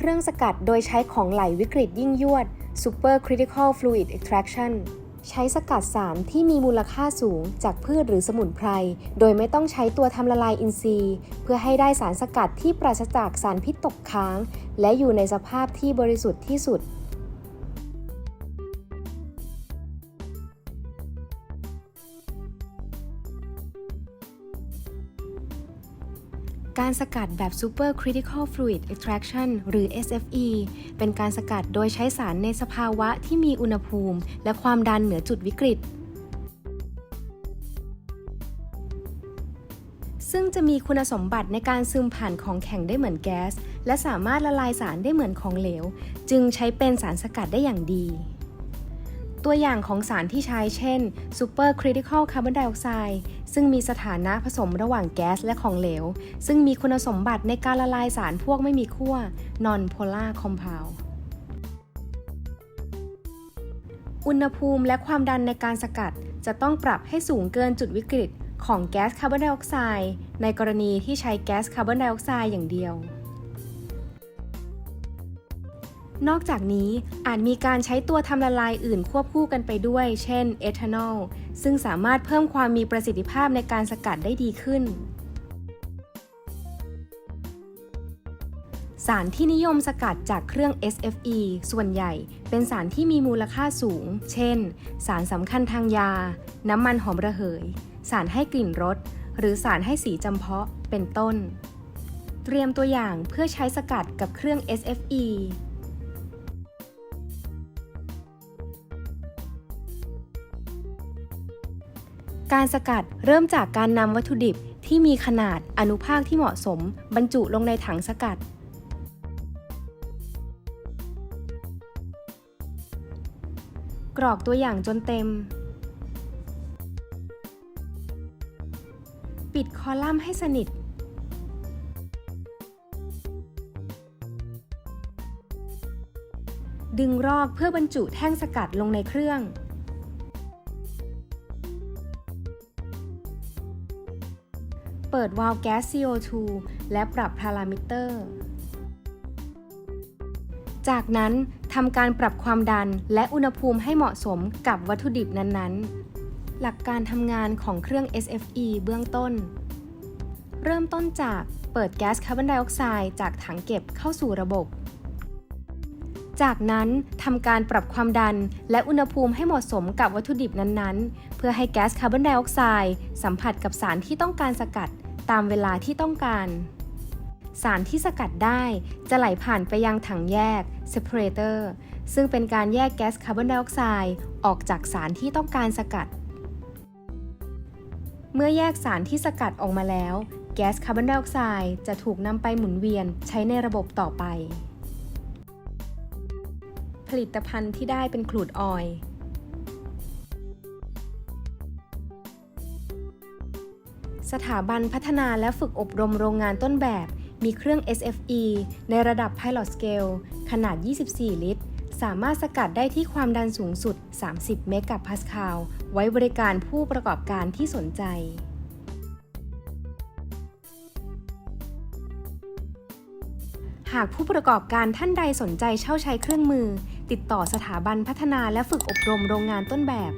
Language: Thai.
เครื่องสกัดโดยใช้ของไหลวิกฤตยิ่งยวด Super Critical Fluid Extraction ใช้สกัดสารที่มีมูลค่าสูงจากพืชหรือสมุนไพร โดยไม่ต้องใช้ตัวทำละลายอินทรีย์ เพื่อให้ได้สารสกัดที่ปราศจากสารพิษตกค้าง และอยู่ในสภาพที่บริสุทธิ์ที่สุด การสกัดแบบ Super Critical Fluid Extraction หรือ SFE เป็นการสกัดโดยใช้สารในสภาวะที่มีอุณหภูมิ และความดันเหนือจุดวิกฤต ซึ่งจะมีคุณสมบัติในการซึมผ่านของแข็งได้เหมือนแก๊ส และสามารถละลายสารได้เหมือนของเหลว จึงใช้เป็นสารสกัดได้อย่างดี ตัวอย่างของสารที่ใช้เช่น Super Critical Carbon Dioxide ซึ่งมีสถานะผสมระหว่างแก๊สและของเหลว ซึ่งมีคุณสมบัติในการละลายสารพวกไม่มีขั้ว Non-polar Compound อุณหภูมิและความดันในการสกัดจะต้องปรับให้สูงเกินจุดวิกฤตของแก๊สคาร์บอนไดออกไซด์ในกรณีที่ใช้แก๊สคาร์บอนไดออกไซด์อย่างเดียว นอกจากนี้อาจมีการใช้ตัวทำละลายอื่นควบคู่กันไปด้วย เช่น เอทานอล ซึ่งสามารถเพิ่มความมีประสิทธิภาพในการสกัดได้ดีขึ้น สารที่นิยมสกัดจากเครื่อง SFE ส่วนใหญ่ เป็นสารที่มีมูลค่าสูง เช่น สารสำคัญทางยา น้ำมันหอมระเหย สารให้กลิ่นรส หรือสารให้สีจำเพาะ เป็นต้น เตรียมตัวอย่างเพื่อใช้สกัดกับเครื่อง SFE การสกัดเริ่มจากการนำวัตถุดิบที่มีขนาดอนุภาคที่เหมาะสม บรรจุลงในถังสกัด กรอกตัวอย่างจนเต็ม ปิดคอลัมน์ให้สนิท ดึงรอกเพื่อบรรจุแท่งสกัดลงในเครื่อง เปิดวาล์วแก๊ส CO2 และปรับพารามิเตอร์ จากนั้นทำการปรับความดันและอุณหภูมิให้เหมาะสมกับวัตถุดิบนั้นๆ หลักการทำงานของเครื่อง SFE เบื้องต้น เริ่มต้นจากเปิดแก๊สคาร์บอนไดออกไซด์จากถังเก็บเข้าสู่ระบบ จากนั้นทำการปรับความดันและอุณหภูมิให้เหมาะสมกับวัตถุดิบนั้นๆ เพื่อให้แก๊สคาร์บอนไดออกไซด์สัมผัสกับสารที่ต้องการสกัดตามเวลาที่ต้องการ สารที่สกัดได้จะไหลผ่านไปยังถังแยก separator ซึ่งเป็นการแยกแก๊สคาร์บอนไดออกไซด์ออกจากสารที่ต้องการสกัด เมื่อแยกสารที่สกัดออกมาแล้ว แก๊สคาร์บอนไดออกไซด์จะถูกนำไปหมุนเวียนใช้ในระบบต่อไป ผลิตภัณฑ์ที่ได้เป็นครูดออยล์สถาบันพัฒนาและฝึกอบรมโรงงานต้นแบบ มีเครื่อง SFE ในระดับ Pilot Scale ขนาด 24 ลิตร สามารถสกัดได้ที่ความดันสูงสุด 30 เมกะพาสคาล ไว้บริการผู้ประกอบการที่สนใจ หากผู้ประกอบการท่านใดสนใจเช่าใช้เครื่องมือ ติดต่อสถาบันพัฒนาและฝึกอบรมโรงงานต้นแบบ